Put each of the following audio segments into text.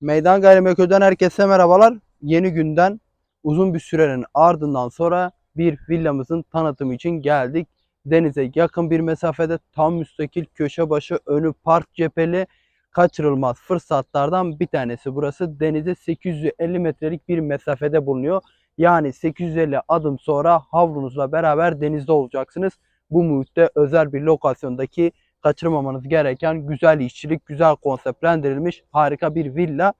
Meydan Gayrimenkul'den herkese merhabalar. Yeni günden uzun bir sürenin ardından sonra bir villamızın tanıtımı için geldik. Denize yakın bir mesafede tam müstakil köşe başı önü park cepheli kaçırılmaz fırsatlardan bir tanesi. Burası denize 850 metrelik bir mesafede bulunuyor. Yani 850 adım sonra havlunuzla beraber denizde olacaksınız. Bu muhitte özel bir lokasyondaki kaçırmamanız gereken güzel işçilik, güzel konseptlendirilmiş harika bir villa.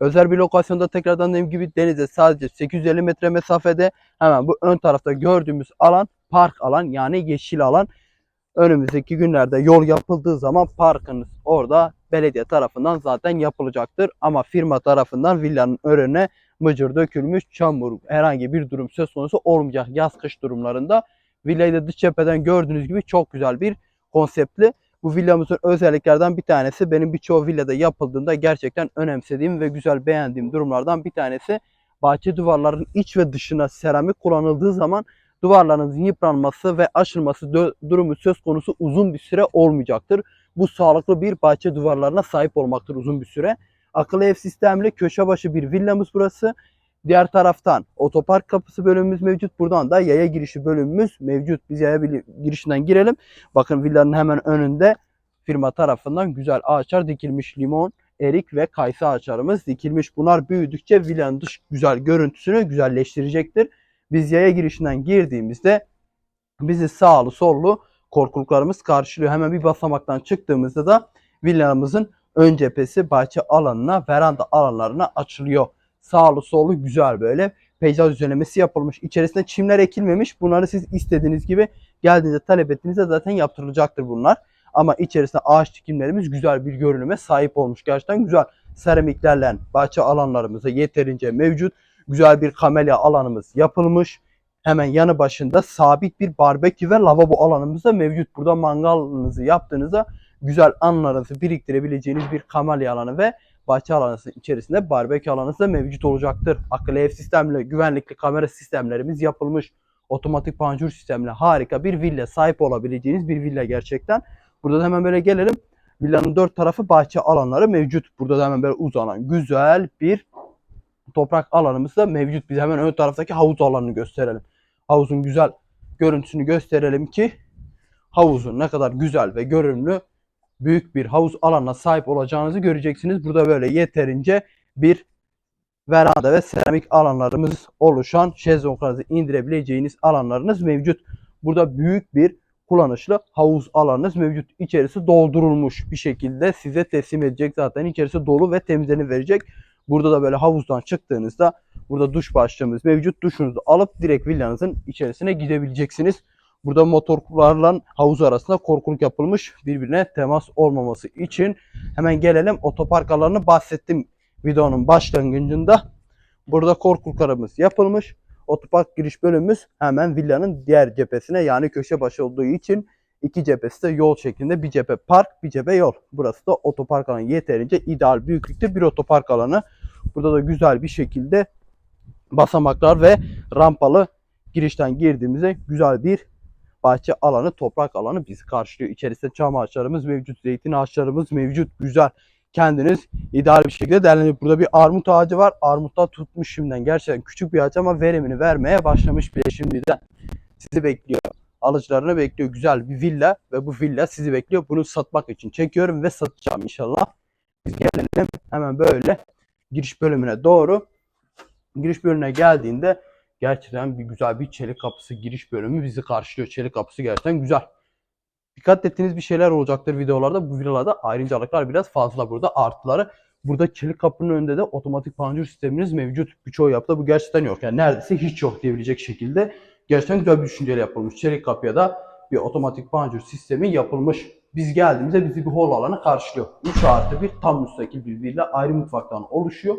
Özel bir lokasyonda tekrardan dediğim gibi denize sadece 850 metre mesafede hemen bu ön tarafta gördüğümüz alan park alan yani yeşil alan. Önümüzdeki günlerde yol yapıldığı zaman parkınız orada belediye tarafından zaten yapılacaktır. Ama firma tarafından villanın önüne mıcır dökülmüş çamur herhangi bir durum söz konusu olmayacak yaz kış durumlarında. Villayı da dış cepheden gördüğünüz gibi çok güzel bir konseptli. Bu villamızın özelliklerden bir tanesi benim birçoğu villada yapıldığında gerçekten önemsediğim ve güzel beğendiğim durumlardan bir tanesi. Bahçe duvarlarının iç ve dışına seramik kullanıldığı zaman duvarlarınızın yıpranması ve aşılması durumu söz konusu uzun bir süre olmayacaktır. Bu sağlıklı bir bahçe duvarlarına sahip olmaktır uzun bir süre. Akıllı ev sistemli köşe başı bir villamız burası. Diğer taraftan otopark kapısı bölümümüz mevcut. Buradan da yaya girişi bölümümüz mevcut. Biz yaya girişinden girelim. Bakın villanın hemen önünde firma tarafından güzel ağaçlar dikilmiş. Limon, erik ve kayısı ağaçlarımız dikilmiş. Bunlar büyüdükçe villanın dış güzel görüntüsünü güzelleştirecektir. Biz yaya girişinden girdiğimizde bizi sağlı sollu korkuluklarımız karşılıyor. Hemen bir basamaktan çıktığımızda da villamızın ön cephesi bahçe alanına, veranda alanlarına açılıyor. Sağlı sollu güzel böyle peyzaj düzenlemesi yapılmış. İçerisinde çimler ekilmemiş. Bunları siz istediğiniz gibi geldiğinizde talep ettiğinizde zaten yaptırılacaktır bunlar. Ama içerisinde ağaç dikimlerimiz güzel bir görünüme sahip olmuş. Gerçekten güzel. Seramiklerle bahçe alanlarımızda yeterince mevcut. Güzel bir kamelya alanımız yapılmış. Hemen yanı başında sabit bir barbekü ve lavabo alanımız da mevcut. Burada mangalınızı yaptığınızda güzel anlarınızı biriktirebileceğiniz bir kamelya alanı ve bahçe alanı içerisinde barbekü alanı da mevcut olacaktır. Akıllı ev sistemli, güvenlikli kamera sistemlerimiz yapılmış. Otomatik panjur sistemli harika bir villa sahip olabileceğiniz bir villa gerçekten. Burada da hemen böyle gelelim. Villanın dört tarafı bahçe alanları mevcut. Burada da hemen böyle uzanan güzel bir toprak alanımız da mevcut. Biz hemen ön taraftaki havuz alanını gösterelim. Havuzun güzel görüntüsünü gösterelim ki havuzun ne kadar güzel ve görünümlü büyük bir havuz alanına sahip olacağınızı göreceksiniz. Burada böyle yeterince bir veranda ve seramik alanlarımız oluşan şezlonglarınızı indirebileceğiniz alanlarınız mevcut. Burada büyük bir kullanışlı havuz alanınız mevcut. İçerisi doldurulmuş bir şekilde size teslim edecek zaten. İçerisi dolu ve temizliğini verecek. Burada da böyle havuzdan çıktığınızda burada duş başlığımız mevcut. Duşunuzu alıp direkt villanızın içerisine gidebileceksiniz. Burada motorlarla havuz arasında korkuluk yapılmış birbirine temas olmaması için. Hemen gelelim otopark alanını bahsettim videonun başlangıcında. Burada korkuluklarımız yapılmış. Otopark giriş bölümümüz hemen villanın diğer cephesine yani köşe başı olduğu için iki cephesi de yol şeklinde. Bir cephe park, bir cephe yol. Burası da otopark alanı yeterince ideal büyüklükte bir otopark alanı. Burada da güzel bir şekilde basamaklar ve rampalı girişten girdiğimizde güzel bir bahçe alanı, toprak alanı bizi karşılıyor. İçerisinde çam ağaçlarımız mevcut, zeytin ağaçlarımız mevcut. Güzel. Kendiniz ideal bir şekilde değerlendirin. Burada bir armut ağacı var. Armutlar tutmuş şimdiden. Gerçekten küçük bir ağaç ama verimini vermeye başlamış bile şimdiden. Sizi bekliyor. Alıcılarını bekliyor. Güzel bir villa ve bu villa sizi bekliyor. Bunu satmak için çekiyorum ve satacağım inşallah. Biz gelelim hemen böyle giriş bölümüne doğru. Giriş bölümüne geldiğinde gerçekten bir güzel bir çelik kapısı giriş bölümü bizi karşılıyor. Çelik kapısı gerçekten güzel. Dikkat ettiğiniz bir şeyler olacaktır videolarda. Bu villalarda ayrıcalıklar biraz fazla burada. Artıları burada çelik kapının önünde de otomatik panjur sisteminiz mevcut. Birçoğu yapıda bu gerçekten yok. Yani neredeyse hiç yok diyebilecek şekilde. Gerçekten güzel bir düşünceyle yapılmış. Çelik kapıya da bir otomatik panjur sistemi yapılmış. Biz geldiğimizde bizi bir hol alanı karşılıyor. 3 artı bir tam müstakil bir villa ayrı mutfaktan oluşuyor.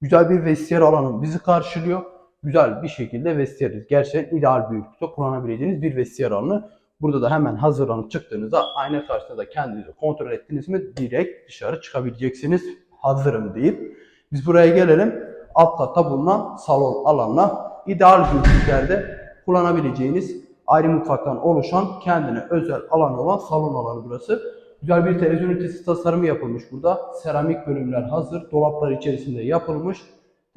Güzel bir vestiyer alanı bizi karşılıyor. Güzel bir şekilde vestiyeriz. Gerçekten ideal büyüklükte kullanabileceğiniz bir vestiyer alanı. Burada da hemen hazırlanıp çıktığınızda ayna karşısında da kendinizi kontrol ettiniz mi direkt dışarı çıkabileceksiniz. Hazırım deyip. Biz buraya gelelim. Alt katta bulunan salon alanına ideal büyüklüklerde kullanabileceğiniz ayrı mutfaktan oluşan kendine özel alan olan salon alanı burası. Güzel bir televizyon ünitesi tasarımı yapılmış burada. Seramik bölümler hazır. Dolaplar içerisinde yapılmış.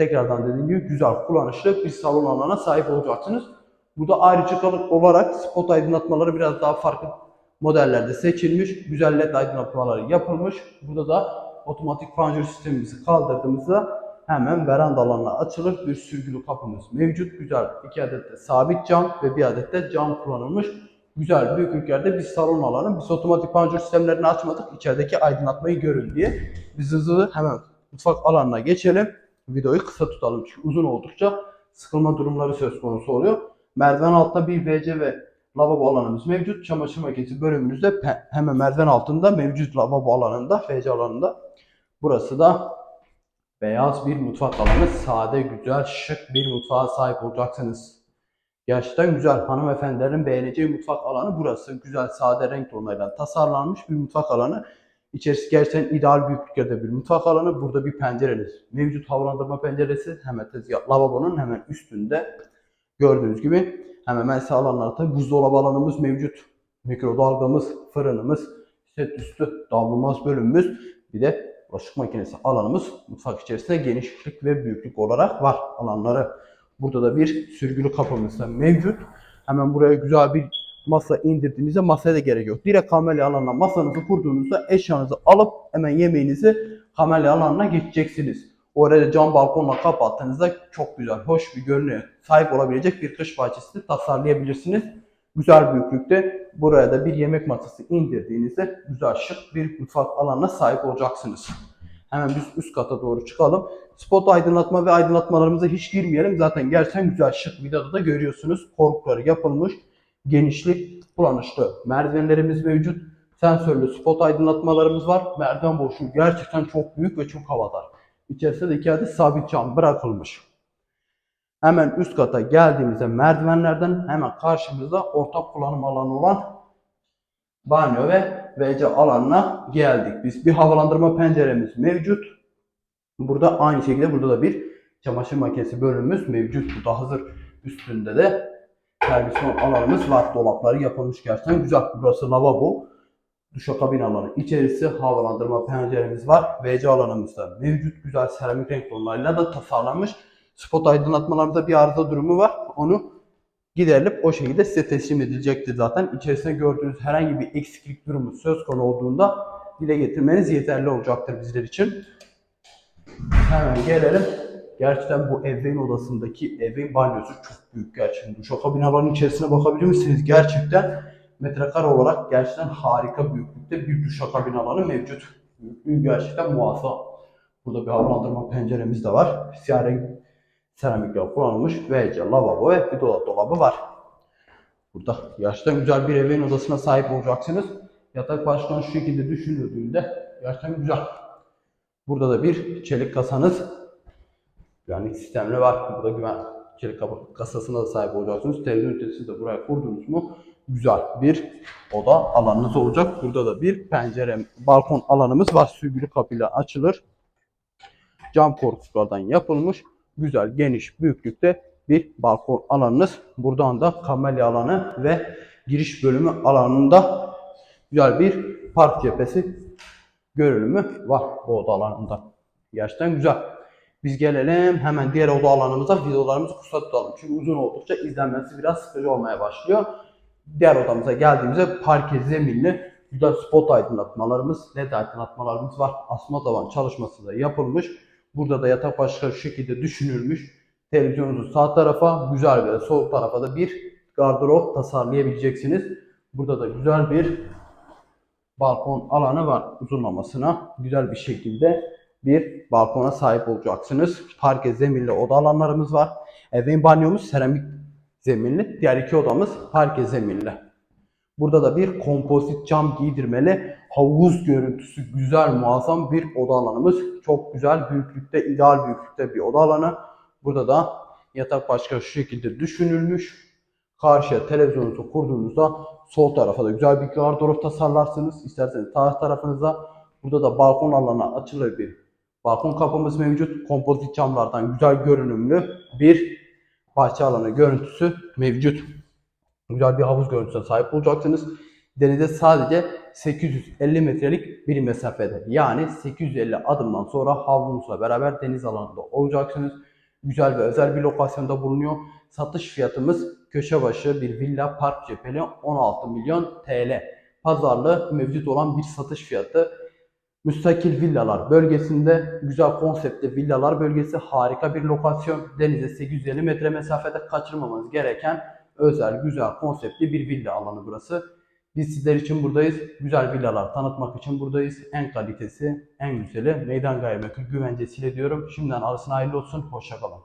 Tekrardan dediğim gibi güzel, kullanışlı bir salon alanına sahip olacaksınız. Burada ayrıcalık olarak spot aydınlatmaları biraz daha farklı modellerde seçilmiş. Güzel led aydınlatmaları yapılmış. Burada da otomatik panjur sistemimizi kaldırdığımızda hemen veranda alanına açılır. Bir sürgülü kapımız mevcut. Güzel iki adet de sabit cam ve bir adet de cam kullanılmış. Güzel büyüklüklerde bir salon alanı. Biz otomatik panjur sistemlerini açmadık. İçerideki aydınlatmayı görün diye. Biz hızlı hemen mutfak alanına geçelim. Videoyu kısa tutalım çünkü uzun oldukça sıkılma durumları söz konusu oluyor. Merdiven altta bir WC ve lavabo alanımız mevcut. Çamaşır makinesi bölümümüzde hemen merdiven altında mevcut lavabo alanında, WC alanında. Burası da beyaz bir mutfak alanı. Sade, güzel, şık bir mutfağa sahip olacaksınız. Gerçekten güzel. Hanımefendilerin beğeneceği mutfak alanı burası. Güzel, sade renk tonlarıyla tasarlanmış bir mutfak alanı. İçerisi gerçekten ideal büyüklükte bir mutfak alanı. Burada bir pencereniz. Mevcut havalandırma penceresi hemen tezgah lavabonun hemen üstünde. Gördüğünüz gibi hemen alanları tabi buzdolabı alanımız mevcut. Mikrodalgamız, fırınımız, set üstü davulmaz bölümümüz. Bir de bulaşık makinesi alanımız mutfak içerisinde genişlik ve büyüklük olarak var alanları. Burada da bir sürgülü kapımız da mevcut. Hemen buraya güzel bir masa indirdiğinizde masaya da gerek yok. Direkt kamelya alanına masanızı kurduğunuzda eşyanızı alıp hemen yemeğinizi kamelya alanına geçeceksiniz. Oraya cam balkonla kapattığınızda çok güzel, hoş bir görünüyor. Sahip olabilecek bir kış bahçesi de tasarlayabilirsiniz. Güzel büyüklükte buraya da bir yemek masası indirdiğinizde güzel şık bir mutfak alanına sahip olacaksınız. Hemen biz üst kata doğru çıkalım. Spot aydınlatma ve aydınlatmalarımıza hiç girmeyelim. Zaten gerçekten güzel şık videoda da görüyorsunuz. Korkukları yapılmış. Genişlik, kullanışlı merdivenlerimiz mevcut. Sensörlü spot aydınlatmalarımız var. Merdiven boşluğu gerçekten çok büyük ve çok havadar. İçerisinde de iki adet sabit cam bırakılmış. Hemen üst kata geldiğimizde merdivenlerden hemen karşımızda ortak kullanım alanı olan banyo ve WC alanına geldik. Biz bir havalandırma penceremiz mevcut. Burada aynı şekilde burada da bir çamaşır makinesi bölümümüz mevcut. Burada hazır üstünde de servisman alanımız var. Dolapları yapılmış gerçekten güzel. Burası lavabo. Duşakabin alanı. İçerisi havalandırma penceremiz var. WC alanımız da mevcut. Güzel seramik renk tonlarıyla da tasarlanmış. Spot aydınlatmalarda bir arıza durumu var. Onu giderilip o şekilde size teslim edilecektir zaten. İçerisinde gördüğünüz herhangi bir eksiklik durumu söz konu olduğunda dile getirmeniz yeterli olacaktır bizler için. Hemen gelelim. Gerçekten bu ebeveyn odasındaki ebeveyn banyosu çok büyük gerçekten. Duşakabin alanının içerisine bakabilir misiniz? Gerçekten metrekare olarak gerçekten harika büyüklükte bir duşakabin alanı mevcut. Büyüklüğü gerçekten muazzam. Burada bir havalandırma penceremiz de var. Siyah renk seramikler kullanılmış. WC, lavabo ve bir dolap dolabı var. Burada gerçekten güzel bir ebeveyn odasına sahip olacaksınız. Yatak başkan şu şekilde düşünüldüğünde gerçekten güzel. Burada da bir çelik kasanız güvenlik sistemli var. Burada güven kapı kasasına da sahip olacaksınız. Televizyon ünitesini de buraya kurdunuz mu güzel bir oda alanınız olacak. Burada da bir pencere, balkon alanımız var. Sürgülü kapıyla açılır. Cam korkuluklardan yapılmış. Güzel, geniş büyüklükte bir balkon alanınız. Buradan da kamelya alanı ve giriş bölümü alanında güzel bir park cephesi görünümü var bu oda alanında. Gerçekten güzel. Biz gelelim hemen diğer oda alanımıza videolarımızı kısa tutalım. Çünkü uzun oldukça izlenmesi biraz sıkıcı olmaya başlıyor. Diğer odamıza geldiğimizde parke zeminli güzel spot aydınlatmalarımız, led aydınlatmalarımız var. Asma tavan çalışması da yapılmış. Burada da yatak başka şekilde düşünülmüş. Televizyonunuzun sağ tarafa, güzel de sol tarafa da bir gardırop tasarlayabileceksiniz. Burada da güzel bir balkon alanı var uzunlamasına. Güzel bir şekilde bir balkona sahip olacaksınız. Parke zeminli oda alanlarımız var. Ebeveyn banyomuz seramik zeminli. Diğer iki odamız parke zeminli. Burada da bir kompozit cam giydirmeli havuz görüntüsü güzel muazzam bir oda alanımız. Çok güzel büyüklükte, ideal büyüklükte bir oda alanı. Burada da yatak başka şu şekilde düşünülmüş. Karşıya televizyonunuzu kurduğunuzda sol tarafa da güzel bir gardırop tasarlarsınız. İsterseniz sağ tarafınıza. Burada da balkon alanına açılır bir balkon kapımız mevcut. Kompozit camlardan güzel görünümlü bir bahçe alanı görüntüsü mevcut. Güzel bir havuz görüntüsüne sahip olacaksınız. Denize sadece 850 metrelik bir mesafede. Yani 850 adımdan sonra havlunuzla beraber deniz alanında olacaksınız. Güzel ve özel bir lokasyonda bulunuyor. Satış fiyatımız köşe başı bir villa park cepheli 16 milyon TL. Pazarlı mevcut olan bir satış fiyatı. Müstakil villalar bölgesinde güzel konseptli villalar bölgesi harika bir lokasyon. Denize 850 metre mesafede kaçırmamanız gereken özel güzel konseptli bir villa alanı burası. Biz sizler için buradayız. Güzel villalar tanıtmak için buradayız. En kalitesi, en güzeli meydan gayrimenkul güvencesiyle diyorum. Şimdiden arasına hayırlı olsun. Hoşçakalın.